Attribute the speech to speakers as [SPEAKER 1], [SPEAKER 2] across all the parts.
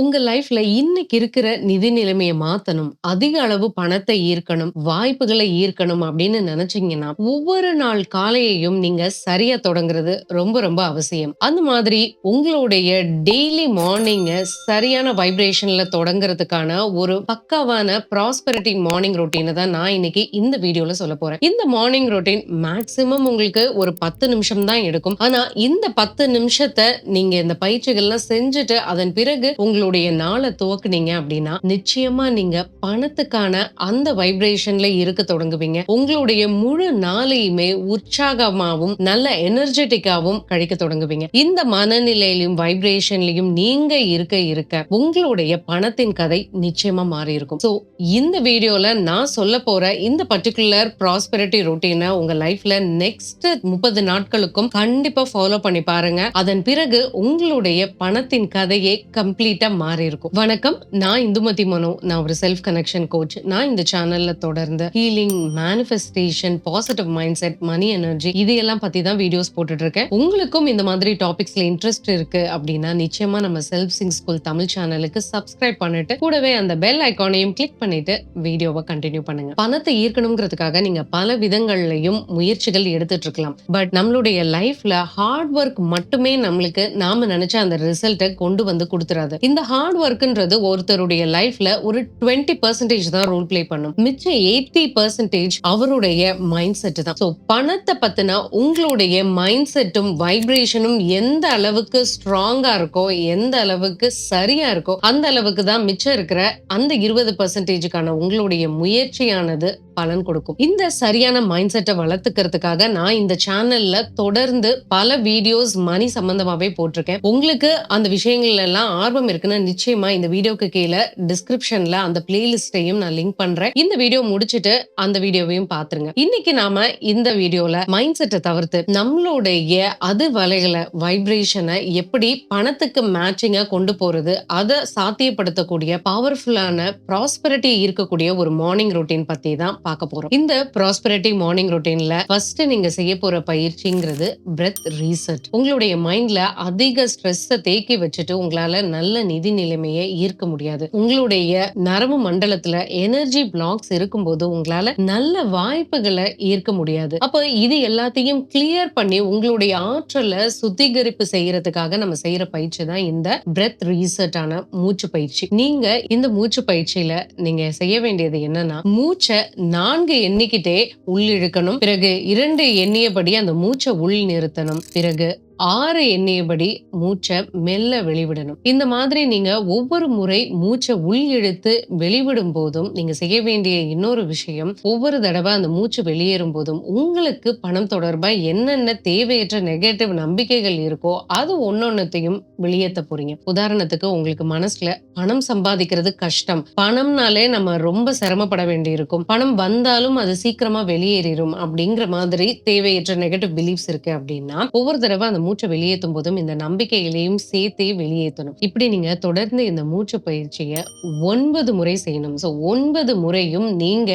[SPEAKER 1] உங்க லைஃப்ல இன்னைக்கு இருக்கிற நிதி நிலைமையை மாத்தணும். அதிக அளவு பணத்தை ஈர்க்கணும், வாய்ப்புகளை ஈர்க்கணும் அப்படின்னு நினைச்சீங்கன்னா, ஒவ்வொரு நாள் காலையையும் நீங்க சரியா தொடங்குறது ரொம்ப ரொம்ப அவசியம். அந்த மாதிரி உங்களுடைய டெய்லி மார்னிங்க சரியான வைப்ரேஷன்ல தொடங்குறதுக்கான ஒரு பக்காவான ப்ராஸ்பெரிட்டி மார்னிங் ரொட்டீனை தான் நான் இன்னைக்கு இந்த வீடியோல சொல்ல போறேன். இந்த மார்னிங் ரொட்டீன் மேக்சிமம் உங்களுக்கு ஒரு 10 நிமிஷம் தான் எடுக்கும். ஆனா இந்த பத்து நிமிஷத்தை நீங்க இந்த பயிற்சிகள்லாம் செஞ்சுட்டு அதன் பிறகு உங்களுக்கு உங்களுடைய நாளை துவக்குனீங்க அப்படின்னா, நிச்சயமா நீங்க பணத்துக்கான அந்த வைப்ரேஷன்ல இருக்க தொடங்குவீங்க. உங்களுடைய முழு நாளையுமே உற்சாகமாகவும் நல்ல எனர்ஜெட்டிக்காவும் கழிக்க தொடங்குவீங்க. இந்த மனநிலையிலும், வைப்ரேஷன்லயும் நீங்க இருக்க இருக்க உங்களுடைய பணத்தின் கதை நிச்சயமா மாறி இருக்கும். ஸோ இந்த வீடியோல நான் சொல்லப் போற இந்த பர்டிகுலர் ப்ராஸ்பெரிட்டி ரொட்டீன உங்க லைஃப்ல நெக்ஸ்ட் 30 நாட்களுக்கும் கண்டிப்பா ஃபாலோ பண்ணி பாருங்க. அதன் பிறகு உங்களுடைய பணத்தின் கதையை கம்ப்ளீட்டா மாறி இருக்கும். வணக்கம். நான் இந்துமதி மனோ. நான் ஒரு செல்ஃப் கனெக்ஷன் கோச். நான் இந்த சேனல்ல தொடர்ந்து healing, manifestation, positive mindset, money energy இதையெல்லாம் பத்தி தான் வீடியோஸ் போட்டுட்டு இருக்கேன். உங்களுக்கும் இந்த மாதிரி டாபிக்ஸ்ல இன்ட்ரெஸ்ட் இருக்கு அப்படின்னா நிச்சயமா நம்ம செல்ஃப் சிங் ஸ்கூல் தமிழ் சேனலுக்கு சப்ஸ்கிரைப் பண்ணிட்டு கூடவே அந்த பெல் ஐகானையும் கிளிக் பண்ணிட்டு வீடியோவை கண்டினியூ பண்ணுங்க. பணத்தை ஈர்க்கணுங்கிறதுக்காக நீங்க பல விதங்கள்லயும் முயற்சிகள் எடுத்துட்டு இருக்கலாம். பட் நம்மளுடைய லைஃப்ல ஹார்ட் ஒர்க் மட்டுமே நம்மளுக்கு நாம நினைச்ச அந்த ரிசல்ட்டை கொண்டு வந்து கொடுத்துறாது. இந்த ஹார்ட் ஒர்க்ன்றது ஒருத்தருடைய லைஃப்ல ஒரு 20% தான் ரோல் ப்ளே பண்ணும். மிச்சம் 80% அவருடைய மைண்ட் செட் தான். ஸோ பணத்தை பத்தினா உங்களுடைய மைண்ட் செட்டும் வைப்ரேஷனும் எந்த அளவுக்கு ஸ்ட்ராங்கா இருக்கோ, எந்த அளவுக்கு சரியா இருக்கோ, அந்த அளவுக்கு தான் மிச்சம் இருக்கிற அந்த இருபது பர்சன்டேஜுக்கான உங்களுடைய முயற்சியானது பலன் கொடுக்கும். இந்த சரியான மைண்ட் செட்டை வளர்த்துக்கிறதுக்காக நான் இந்த சேனல்ல தொடர்ந்து பல வீடியோஸ் மணி சம்பந்தமாவே போட்டிருக்கேன். உங்களுக்கு அந்த விஷயங்கள் எல்லாம் ஆர்வம் இருக்குன்னா நிச்சயமா இந்த வீடியோக்கு கீழே டிஸ்கிரிப்ஷன்ல அந்த பிளேலிஸ்டையும் நான் லிங்க் பண்றேன். இந்த வீடியோ முடிச்சுட்டு அந்த வீடியோவையும் பாத்துருங்க. இன்னைக்கு நாம இந்த வீடியோல மைண்ட் செட்டை தவிர்த்து நம்மளுடைய அது வலைகளை வைப்ரேஷனை எப்படி பணத்துக்கு மேட்சிங்கா கொண்டு போறது, அதை சாத்தியப்படுத்தக்கூடிய பவர்ஃபுல்லான ப்ராஸ்பெரிட்டி இருக்கக்கூடிய ஒரு மார்னிங் ரொட்டீன் பத்தி தான் பார்க்க போறோம். இந்த ப்ராஸ்பரிட்டி மார்னிங் ரொட்டீன்ல ஃபர்ஸ்ட் நீங்க செய்ய போற பயிற்சிங்கிறது பிரெத் ரீசெட். உங்களுடைய மைண்ட்ல அதிக ஸ்ட்ரெஸ்ஸை தேக்கி வச்சுட்டு உங்களால நல்ல நிதி நிலைமையை ஈர்க்க முடியாது. உங்களுடைய நரம்பு மண்டலத்துல எனர்ஜி பிளாக்ஸ் இருக்கும்போது உங்களால நல்ல வாய்ப்புகளை ஈர்க்க முடியாது. அப்ப இது எல்லாத்தையும் கிளியர் பண்ணி உங்களுடைய ஆற்றலை சுத்திகரிப்பு செய்யறதுக்காக நம்ம செய்யற பயிற்சி தான் இந்த பிரெத் ரீசெட் ஆன மூச்சு பயிற்சி. நீங்க இந்த மூச்சு பயிற்சியில நீங்க செய்ய வேண்டியது என்னன்னா மூச்சை நான்கு எண்ணிக்கிட்டே உள்ளிழுக்கணும். பிறகு இரண்டு எண்ணியபடி அந்த மூச்சை உள் நிறுத்தணும். பிறகு ஆறு எண்ணியபடி மூச்சை மெல்ல வெளிவிடணும். இந்த மாதிரி நீங்க ஒவ்வொரு முறை மூச்சை உள் இழுத்து வெளிவிடும் போதும் நீங்க செய்ய வேண்டிய இன்னொரு விஷயம் ஒவ்வொரு தடவை அந்த மூச்சு வெளியேறும் போதும் உங்களுக்கு பணம் தொடர்பா என்னென்ன தேவையற்ற நெகட்டிவ் நம்பிக்கைகள் இருக்கோ அது ஒன்னொன்னத்தையும் வெளியேத்த போறீங்க. உதாரணத்துக்கு உங்களுக்கு மனசுல பணம் சம்பாதிக்கிறது கஷ்டம். பணம்னாலே நம்ம ரொம்ப சிரமப்பட வேண்டியிருக்கும். பணம் வந்தாலும் அது சீக்கிரமா வெளியேறிடும் அப்படிங்கிற மாதிரி தேவையற்ற நெகட்டிவ் பிலீஃப்ஸ் இருக்கு அப்படின்னா ஒவ்வொரு தடவை அந்த மூச்சை வெளியேற்றும் போதும் இந்த நம்பிக்கைகளையும் சேர்த்தே வெளியேற்றணும். இப்படி நீங்க தொடர்ந்து இந்த மூச்சு பயிற்சியை ஒன்பது முறை செய்யணும். ஸோ ஒன்பது முறையும் நீங்க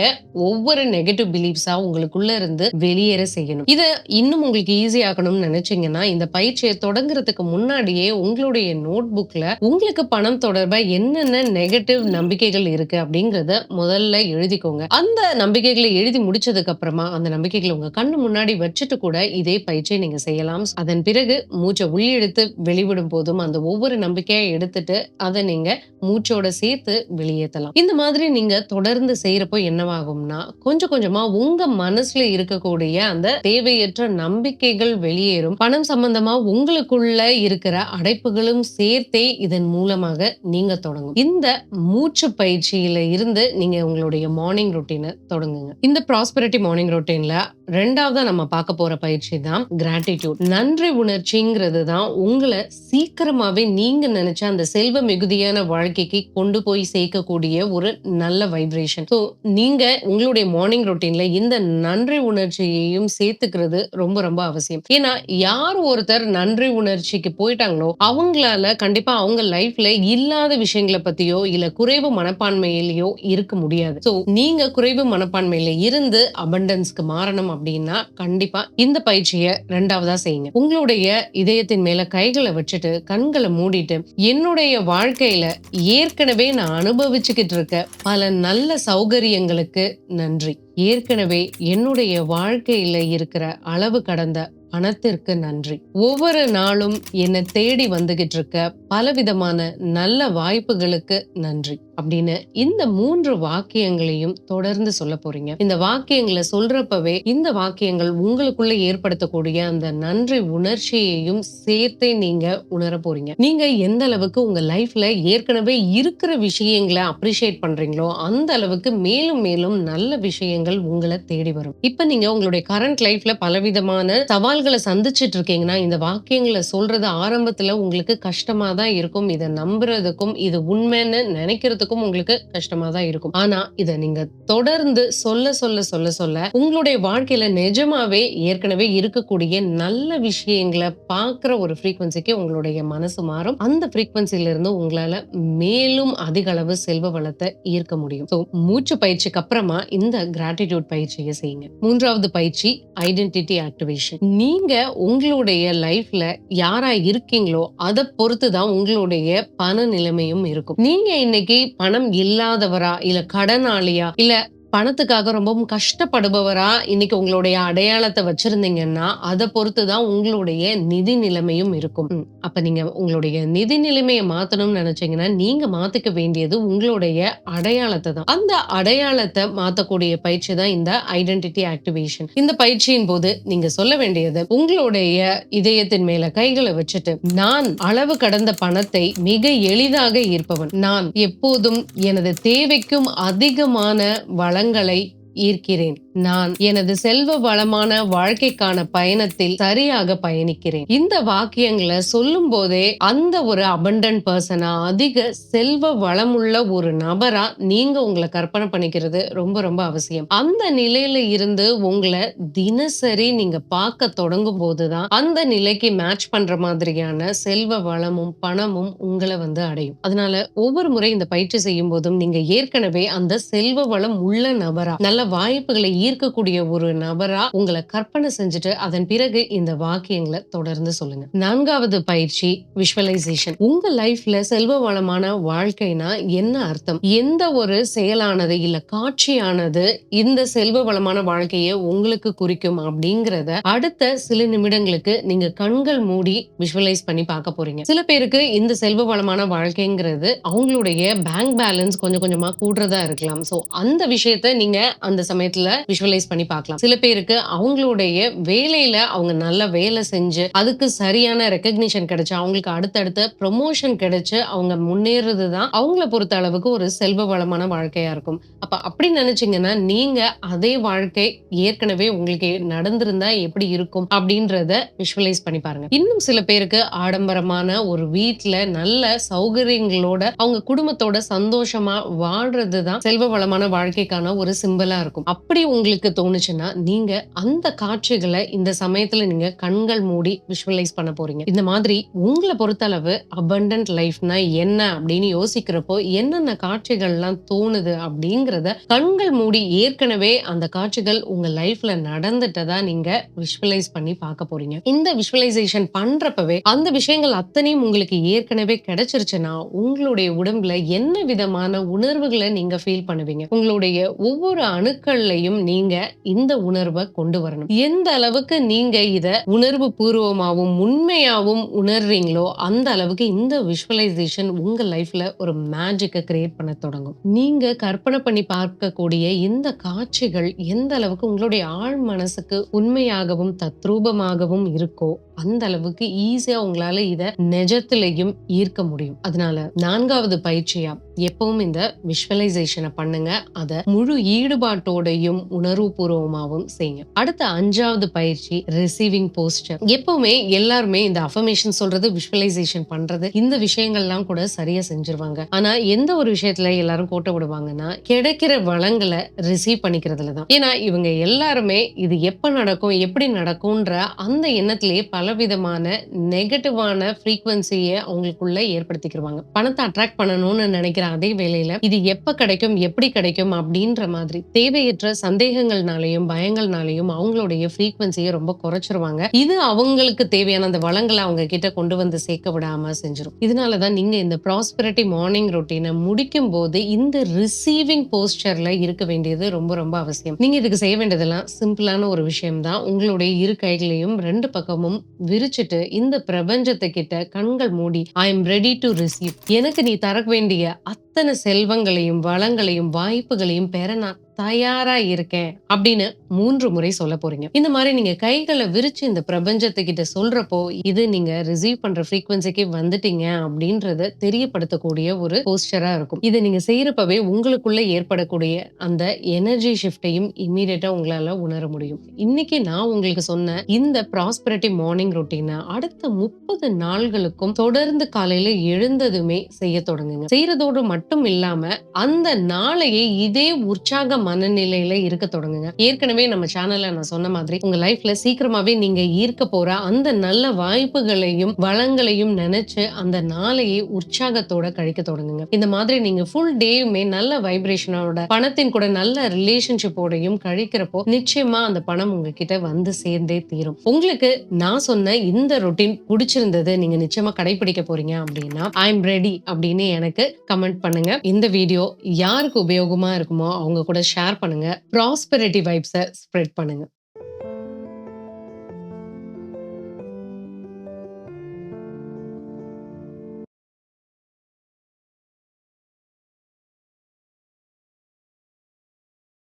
[SPEAKER 1] ஒவ்வொரு நெகட்டிவ் பிலீஃப்ஸா உங்களுக்குள்ள இருந்து வெளியேற செய்யணும். இதை இன்னும் உங்களுக்கு ஈஸி ஆகணும்னு நினைச்சீங்கன்னா இந்த பயிற்சியை தொடங்குறதுக்கு முன்னாடியே உங்களுடைய நோட் புக்ல உங்களுக்கு பணம் தொடர்பா என்னென்ன நெகட்டிவ் நம்பிக்கைகள் இருக்கு அப்படிங்கறத முதல்ல எழுதிக்கோங்க. அந்த நம்பிக்கைகளை எழுதி முடிச்சதுக்கு அப்புறமா அந்த நம்பிக்கைகளை உங்க கண்ணு முன்னாடி வச்சுட்டு கூட இதே பயிற்சியை நீங்க செய்யலாம். அதன் பிறகு மூச்சை உள்ளிழுத்து வெளிவிடும் போதும் அந்த ஒவ்வொரு நம்பிக்கையை எடுத்துட்டு அதை நீங்க மூச்சோட சேர்த்து வெளியேற்றலாம் இந்த மாதிரி நீங்க தொடர்ந்து செய்யறப்போ என்னவாகும்னா கொஞ்சம் கொஞ்சமா உங்க மனசுல இருக்கக்கூடிய அந்த தேவையற்ற நம்பிக்கைகள் வெளியேறும். பணம் சம்பந்தமா உங்களுக்குள்ள இருக்கிற அடைப்புகளும் சேர்த்தே இதன் மூலமாக நீங்க தொடங்கும். இந்த மூச்சு பயிற்சியில இருந்து நீங்க உங்களுடைய மார்னிங் ரொட்டீனை தொடங்குங்க. இந்த ப்ராஸ்பெரிட்டி மார்னிங் ரொட்டீன்ல ரெண்டாவதா நம்ம பார்க்க போற பயிற்சி தான் கிராட்டிடியூட். நன்றி உணர்ச்சிங்கிறது தான் உங்களை சீக்கிரமாகவே நீங்கள் நினைச்ச அந்த செல்வ மிகுதியான வாழ்க்கைக்கு கொண்டு போய் சேர்க்கக்கூடிய ஒரு நல்ல வைப்ரேஷன். ஸோ நீங்கள் உங்களுடைய மார்னிங் ரொட்டீன்ல இந்த நன்றி உணர்ச்சியையும் சேர்த்துக்கிறது ரொம்ப ரொம்ப அவசியம். ஏன்னா யார் ஒருத்தர் நன்றி உணர்ச்சிக்கு போயிட்டாங்களோ அவங்களால கண்டிப்பா அவங்க லைஃப்ல இல்லாத விஷயங்களை பத்தியோ இல்ல குறைவு மனப்பான்மையிலயோ இருக்க முடியாது. ஸோ நீங்க குறைவு மனப்பான்மையில இருந்து அபண்டன்ஸ்க்கு மாறணும் அப்படின்னா கண்டிப்பா இந்த பயிற்சியை ரெண்டாவதா செய்யுங்க. உங்களுடைய உங்களுடைய இதயத்தின் மேல கைகளை வச்சுட்டு கண்களை மூடிட்டு என்னுடைய வாழ்க்கையில ஏற்கனவே நான் அனுபவிச்சுக்கிட்டு இருக்க பல நல்ல சௌகரியங்களுக்கு நன்றி. ஏற்கனவே என்னுடைய வாழ்க்கையில இருக்கிற அளவு கடந்த பணத்திற்கு நன்றி. ஒவ்வொரு நாளும் என்னை தேடி வந்துகிட்டு இருக்க பலவிதமான நல்ல வாய்ப்புகளுக்கு நன்றி. அப்படின்னு இந்த மூன்று வாக்கியங்களையும் தொடர்ந்து சொல்ல போறீங்க. இந்த வாக்கியங்களை சொல்றப்பவே இந்த வாக்கியங்கள் உங்களுக்குள்ள ஏற்படுத்தக்கூடிய அந்த நன்றி உணர்ச்சியையும் சேர்த்தே நீங்க உணர போறீங்க. நீங்க எந்த அளவுக்கு உங்க லைஃப்ல ஏற்கனவே இருக்கிற விஷயங்களை அப்ரிஷியேட் பண்றீங்களோ அந்த அளவுக்கு மேலும் மேலும் நல்ல விஷயங்கள் உங்களை தேடி வரும். இப்ப நீங்க உங்களுடைய கரண்ட் லைஃப்ல பலவிதமான சவால்களை சந்திச்சிட்டு இருக்கீங்கன்னா இந்த வாக்கியங்களை சொல்றது ஆரம்பத்துல உங்களுக்கு கஷ்டமா தான் இருக்கும். இதை நம்புறதுக்கும் இது உண்மைன்னு நினைக்கிறதுக்கும் உங்களுக்கு கஷ்டமா தான் இருக்கும். ஆனா இதை நீங்க தொடர்ந்து சொல்ல சொல்ல சொல்ல சொல்ல உங்களுடைய வாழ்க்கையில நிஜமாவே ஏற்கனவே இருக்கக்கூடிய நல்ல விஷயங்களை பார்க்குற ஒரு ஃப்ரீக்வன்சிக்கு உங்களுடைய மனசு மாறும். அந்த ஃப்ரீக்வன்சில இருந்து உங்களால மேலும் அதிக அளவு செல்வ வளத்தை ஈர்க்க முடியும். ஸோ மூச்சு பயிற்சிக்கு அப்புறமா இந்த கிராட்டிடியூட் பயிற்சியை செய்யுங்க. மூன்றாவது பயிற்சி ஐடென்டிட்டி ஆக்டிவேஷன் நீ நீங்க உங்களுடைய லைஃப்ல யாரா இருக்கீங்களோ அதை பொறுத்து தான் உங்களுடைய பண நிலைமையும் இருக்கும். நீங்க இன்னைக்கு பணம் இல்லாதவரா இல்ல கடனாளியா இல்ல பணத்துக்காக ரொம்பவும் கஷ்டப்படுபவரா இன்னைக்கு உங்களுடைய அடையாளத்தை வச்சிருந்தீங்கன்னா அதை பொறுத்து தான் உங்களுடைய நிதி நிலைமையும் இருக்கும். அப்ப நீங்க உங்களுடைய நிதி நிலைமையை மாத்தணும்னு நினைச்சீங்கன்னா நீங்க மாத்திக்க வேண்டியது உங்களுடைய அடையாளத்தை தான். அந்த அடையாளத்தை மாத்தக்கூடிய பயிற்சி தான் இந்த ஐடென்டிட்டி ஆக்டிவேஷன் இந்த பயிற்சியின் போது நீங்க சொல்ல வேண்டியது உங்களுடைய இதயத்தின் மேல கைகளை வச்சுட்டு நான் அளவு கடந்த பணத்தை மிக எளிதாக ஈர்ப்பவன். நான் எப்போதும் எனது தேவைக்கும் அதிகமான வள வளங்களை ஈர்க்கிறேன். நான் எனது செல்வ வளமான வாழ்க்கைக்கான பயணத்தில் சரியாக பயணிக்கிறேன். இந்த வாக்கியங்களை சொல்லும் போதே அந்த ஒரு அபண்டன் பர்சனா அதிக செல்வ வளமுள்ள ஒரு நபரா நீங்க உங்களை கற்பனை பண்ணிக்கிறது ரொம்ப ரொம்ப அவசியம். அந்த நிலையில இருந்து உங்களை தினசரி நீங்க பார்க்க தொடங்கும் போதுதான் அந்த நிலைக்கு மேட்ச் பண்ற மாதிரியான செல்வ வளமும் பணமும் உங்களை வந்து அடையும். அதனால ஒவ்வொரு முறை இந்த பயிற்சி செய்யும் போதும் நீங்க ஏற்கனவே அந்த செல்வ வளம் உள்ள நபரா நல்ல வாய்ப்புகளை ஈர்க்கக்கூடிய ஒரு நபரா உங்களை கற்பனை செஞ்சுட்டு அதன் பிறகு இந்த வாக்கியங்களை தொடர்ந்து சொல்லுங்க. நான்காவது பயிற்சி விஷுவலைசேஷன் உங்க லைஃப்ல செல்வ வளமான வாழ்க்கைனா என்ன அர்த்தம்? எந்த ஒரு செயலானது இல்ல காட்சியானது இந்த செல்வ வளமான வாழ்க்கையை உங்களுக்கு குறிக்கும் அப்படிங்கறத அடுத்த சில நிமிடங்களுக்கு நீங்க கண்கள் மூடி விஷுவலைஸ் பண்ணி பார்க்க போறீங்க. சில பேருக்கு இந்த செல்வ வளமான வாழ்க்கைங்கிறது அவங்களுடைய பேங்க் பேலன்ஸ் கொஞ்சம் கொஞ்சமா கூடுறதா இருக்கலாம். சோ அந்த விஷயத்த நீங்க அந்த சமயத்துல விஷுவலைஸ் பண்ணி பார்க்கலாம். சில பேருக்கு அவங்களுடைய வேலையில அவங்க நல்ல வேலை செஞ்சு அதுக்கு சரியான ரெக்கக்னிஷன் கிடைச்சு அவங்களுக்கு அடுத்தடுத்த ப்ரொமோஷன் கிடைச்சு அவங்க முன்னேறது தான் அவங்கள பொறுத்த அளவுக்கு ஒரு செல்வ வளமான வாழ்க்கையா இருக்கும். அப்ப அப்படி நினைச்சீங்கன்னா நீங்க அதே வாழ்க்கை ஏற்கனவே உங்களுக்கு நடந்திருந்தா எப்படி இருக்கும் அப்படின்றத விஷுவலைஸ் பண்ணி பாருங்க. இன்னும் சில பேருக்கு ஆடம்பரமான ஒரு வீட்டுல நல்ல சௌகரியங்களோட அவங்க குடும்பத்தோட சந்தோஷமா வாழ்றது தான் செல்வ வளமான வாழ்க்கைக்கான ஒரு சிம்பலா இருக்கும். அப்படி உங்களுக்கு தோணுச்சுன்னா நீங்க அந்த காட்சிகளை இந்த சமயத்துல நீங்க கண்கள் மூடி விஷுவலைஸ் பண்ண போறீங்க. இந்த மாதிரி உங்களை பொறுத்தளவு அபண்டன்ட் லைஃப்னா என்ன அப்படின்னு யோசிக்கிறப்போ என்னென்ன காட்சிகள்லாம் தோணுது அப்படிங்கிறத கண்கள் மூடி ஏற்கனவே அந்த காட்சிகள் உங்க லைஃப்ல நடந்துட்டதா நீங்க விஷுவலைஸ் பண்ணி பார்க்க போறீங்க. இந்த விஷுவலைசேஷன் பண்றப்பவே அந்த விஷயங்கள் அத்தனையும் உங்களுக்கு ஏற்கனவே கிடைச்சிருச்சுன்னா உங்களுடைய உடம்புல என்ன விதமான உணர்வுகளை நீங்க ஃபீல் பண்ணுவீங்க? உங்களுடைய ஒவ்வொரு அணு அணுக்கள்லையும் நீங்க இந்த உணர்வை கொண்டு வரணும். எந்த அளவுக்கு நீங்க இத உணர்வு பூர்வமாகவும் உண்மையாகவும் உணர்றீங்களோ அந்த அளவுக்கு இந்த விஷுவலைசேஷன் உங்க லைஃப்ல ஒரு மேஜிக்கை கிரியேட் பண்ண தொடங்கும். நீங்க கற்பனை பண்ணி பார்க்கக்கூடிய இந்த காட்சிகள் எந்த அளவுக்கு உங்களுடைய ஆழ் மனசுக்கு உண்மையாகவும் தத்ரூபமாகவும் இருக்கோ அந்த அளவுக்கு ஈஸியா உங்களால இத நிஜத்திலையும் ஈர்க்க முடியும். அதனால நான்காவது பயிற்சியா எப்பவும் இந்த விஷுவலைசேஷனை பண்ணுங்க. அதை முழு ஈடுபாட்டோடையும் உணர்வுபூர்வமாகவும் செய்யுங்க. அடுத்த அஞ்சாவது பயிற்சி ரிசீவிங் போஸ்டர் எப்பவுமே எல்லாருமே இந்த அஃபர்மேஷன் சொல்றது விஷுவலைசேஷன் பண்றது இந்த விஷயங்கள்லாம் கூட சரியா செஞ்சிருவாங்க. ஆனா எந்த ஒரு விஷயத்துல எல்லாரும் கோட்டை விடுவாங்கன்னா கிடைக்கிற வளங்களை ரிசீவ் பண்ணிக்கிறதுல தான் ஏன்னா இவங்க எல்லாருமே இது எப்ப நடக்கும் எப்படி நடக்கும்ன்ற அந்த எண்ணத்திலேயே பல பலவிதமான நெகட்டிவான ஃப்ரீக்வன்சியை அவங்களுக்குள்ள ஏற்படுத்திக்கிருவாங்க. பணத்தை அட்ராக்ட் பண்ணணும்னு நினைக்கிற அதே வேலையில இது எப்ப கிடைக்கும்? எப்படி கிடைக்கும்? அப்படின்ற மாதிரி தேவையற்ற சந்தேகங்கள்னாலையும் பயங்கள்னாலையும் அவங்களுடைய ஃப்ரீக்வன்சியை ரொம்ப குறைச்சிருவாங்க. இது அவங்களுக்கு தேவையான அந்த வளங்களை அவங்க கிட்ட கொண்டு வந்து சேர்க்க விடாம செஞ்சுரும். இதனால தான் நீங்க இந்த ப்ராஸ்பெரிட்டி மார்னிங் ரொட்டீனை முடிக்கும் போது இந்த ரிசீவிங் போஸ்டர்ல இருக்க வேண்டியது ரொம்ப ரொம்ப அவசியம். நீங்க இதுக்கு செய்ய வேண்டியதெல்லாம் சிம்பிளான ஒரு விஷயம் தான். உங்களுடைய இரு கைகளையும் ரெண்டு பக்கமும் விரிச்சுட்டு, இந்த பிரபஞ்சத்தை கிட்ட கண்கள் மூடி, "I am ready to receive. எனக்கு நீ தர வேண்டிய அத்தன அத்தனை செல்வங்களையும், வளங்களையும், வாய்ப்புகளையும் பெற நான் தயாரா இருக்கேன்." அப்படின்னு மூன்று முறை சொல்ல போறீங்க. இந்த மாதிரி நீங்க கைகளை விரிச்சு இந்த பிரபஞ்சத்துக்கிட்ட சொல்றப்போ, இது நீங்க ரிசீவ் பண்ற ஃப்ரீக்வன்சிக்கு வந்துட்டீங்க அப்படின்றத தெரியப்படுத்தக்கூடிய ஒரு போஸ்டரா இருக்கும். இதை நீங்க செய்யறப்பவே உங்களுக்குள்ள ஏற்படக்கூடிய அந்த எனர்ஜி ஷிஃப்ட்டையும் இம்மீடியட்டா உங்களால உணர முடியும். இன்னைக்கு நான் உங்களுக்கு சொன்ன இந்த ப்ராஸ்பெரிட்டி மார்னிங் ரொட்டீனை அடுத்த 30 நாள்களுக்கும் தொடர்ந்து காலையில எழுந்ததுமே செய்ய தொடங்குங்க. செய்யறதோடு மட்டும் இல்லாம, அந்த நாளையே இதே உற்சாக மனநிலையில இருக்க தொடங்குங்க. ஏற்கனவே நம்ம சேனல்ல நான் சொன்ன மாதிரி, உங்க லைஃப்ல சீக்கிரமாவே நீங்க ஈர்க்க போற அந்த நல்ல வாய்ப்புகளையும், வளங்களையும் நினைச்சு அந்த நாளையே உற்சாகத்தோட கழிக்க தொடங்குங்க. இந்த மாதிரி நீங்க ஃபுல் டேயுமே நல்ல வைப்ரேஷனோட, பணத்தின் கூட நல்ல ரிலேஷன்ஷிப்போடையும் கழிக்கிறப்போ, நிச்சயமா அந்த பணம் உங்ககிட்ட வந்து சேர்ந்தே தீரும். உங்களுக்கு நான் சொன்ன இந்த ரொட்டீன் புடிச்சிருந்தது, நீங்க நிச்சயமா கடைபிடிக்க போறீங்க அப்படின்னா, "ஐ எம் ரெடி" அப்படின்னு எனக்கு கமெண்ட் பண்ணுங்க. இந்த வீடியோ யாருக்கு உபயோகமா இருக்குமோ அவங்க கூட ஷேர் பண்ணுங்க. ப்ராஸ்பெரிட்டி வைப்ஸை ஸ்ப்ரெட் பண்ணுங்க.